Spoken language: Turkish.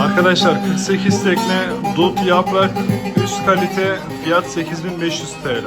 Arkadaşlar 48 tekne dut yaprak üst kalite fiyat 8500 TL.